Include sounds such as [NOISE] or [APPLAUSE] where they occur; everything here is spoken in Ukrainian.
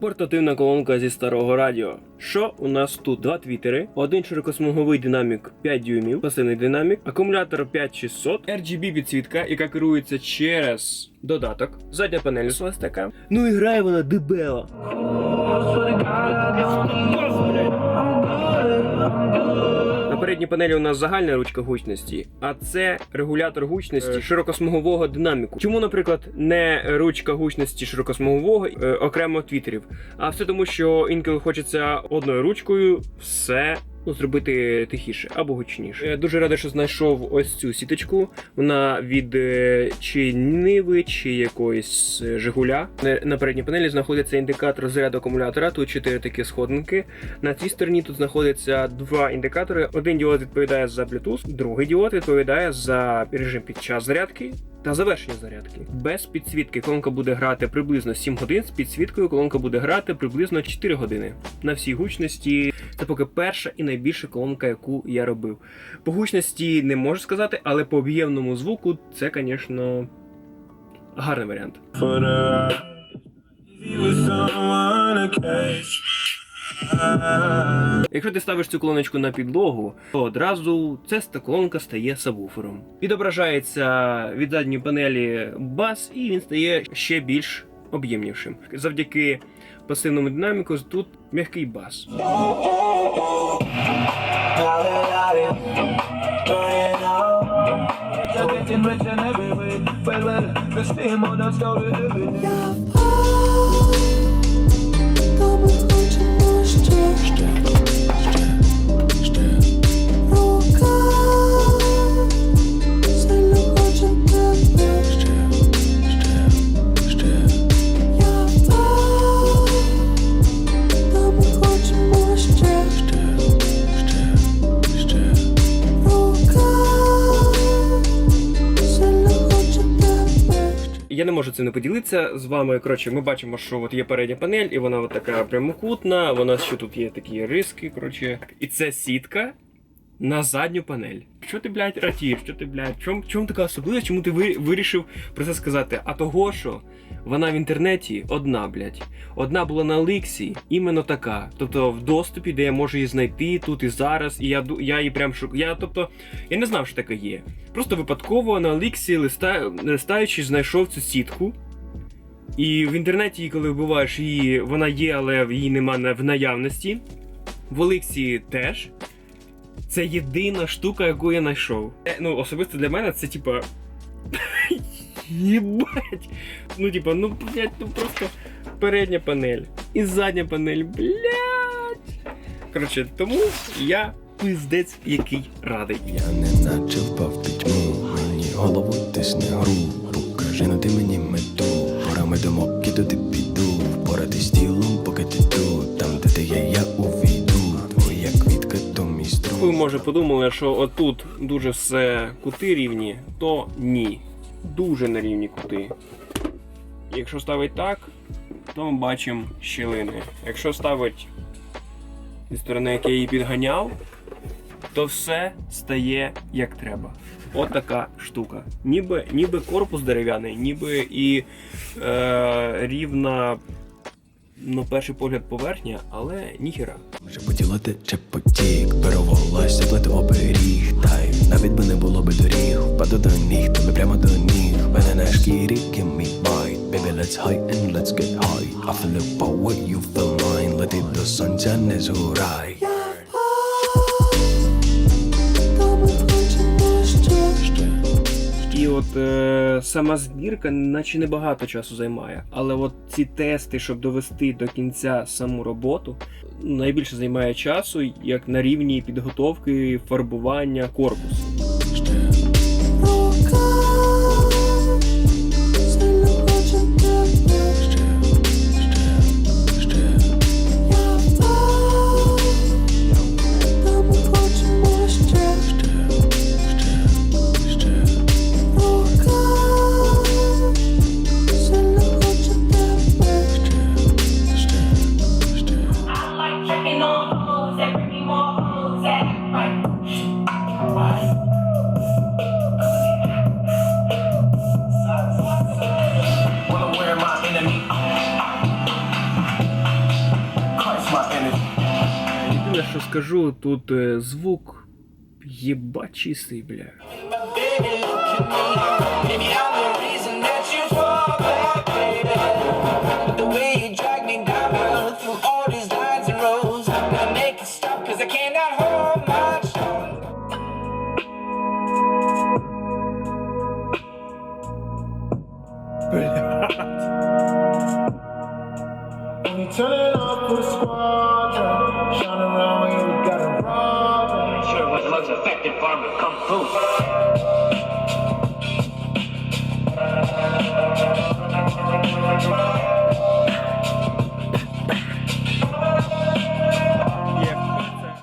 Портативна колонка зі старого радіо. Що у нас тут? Два твітери, один широкосмуговий динамік 5 дюймів, пасивний динамік, акумулятор 5600, RGB підсвітка, яка керується через додаток. Задня панель з така. Ну і грає вона дебела. Передній панелі у нас загальна ручка гучності, а це регулятор гучності широкосмугового динаміку. Чому, наприклад, не ручка гучності широкосмугового е, окремо твітерів? А все тому, що інколи хочеться одною ручкою все. Ну, зробити тихіше або гучніше. Я дуже радий, що знайшов ось цю сіточку. Вона від е, чи Ниви, чи якоїсь е, Жигуля. На- На передній панелі знаходиться індикатор заряду акумулятора. Тут чотири такі сходинки. На цій стороні тут знаходяться два індикатори. Один діод відповідає за Bluetooth, другий діод відповідає за режим під час зарядки та завершення зарядки. Без підсвітки колонка буде грати приблизно 7 годин. З підсвіткою колонка буде грати приблизно 4 години. На всій гучності це поки перша і найбільша колонка, яку я робив. По гучності не можу сказати, але по об'ємному звуку це, звісно, гарний варіант. Якщо ти ставиш цю колоночку на підлогу, то одразу ця колонка стає сабвуфером. Відображається від задньої панелі бас, і він стає ще більш об'ємнішим. Завдяки пасивному динаміку тут м'який бас. Stern. Я не можу цим не поділитися з вами. Коротше, ми бачимо, що от є передня панель, і вона от така прямокутна. Вона ще тут є такі риски. Коротше, і це сітка на задню панель. Що ти, блядь, ратієш? Що ти, блядь? Чом, чом така особливість? Чому ти ви- вирішив про це сказати? А того, що вона в інтернеті одна, блядь. Одна була на Ликсі, іменно така. Тобто в доступі, де я можу її знайти тут і зараз. І я я її прям шук. Я, тобто, я не знав, що таке є. Просто випадково на Ликсі листа... листаючи, знайшов цю сітку. І в інтернеті, коли вбиваєш її, вона є, але її нема в наявності. В Олексі теж. Це єдина штука, яку я знайшов. Е, Ну, особисто для мене це типа. [LAUGHS] Єбать. Ну, типа, ну, блядь, ну просто передня панель. І задня панель, блядь. Коротше, тому я пиздець, який радий. Я неначе впав в пітьму, мені голову тисне гру. Покажи ну ти мені мету, порами думок і туди піду. Впоратись тілом, поки ти тут, може подумали, що отут дуже все кути рівні, то ні. Дуже на рівні кути. Якщо ставить так, то ми бачимо щілини. Якщо ставить зі сторони, як я її підганяв, то все стає як треба. От така штука. Ніби, ніби корпус дерев'яний, ніби і е, рівна, на перший погляд, поверхня, але ніхіра. Шепотіло тече потік, переволосся плете оберіг. Тай, навіть би не було би доріг, впаду до ніг, тобі прямо до ніг. Мене на шкірі, give me bite Baby, let's high and let's get high. I feel the power, you feel mine. Лети до сонця, не згорай от е, сама збірка, наче небагато часу займає. Але от ці тести, щоб довести до кінця саму роботу, найбільше займає часу, як на рівні підготовки фарбування корпусу. що скажу, тут э, звук єба чистий, бля. Блядь. armor come through.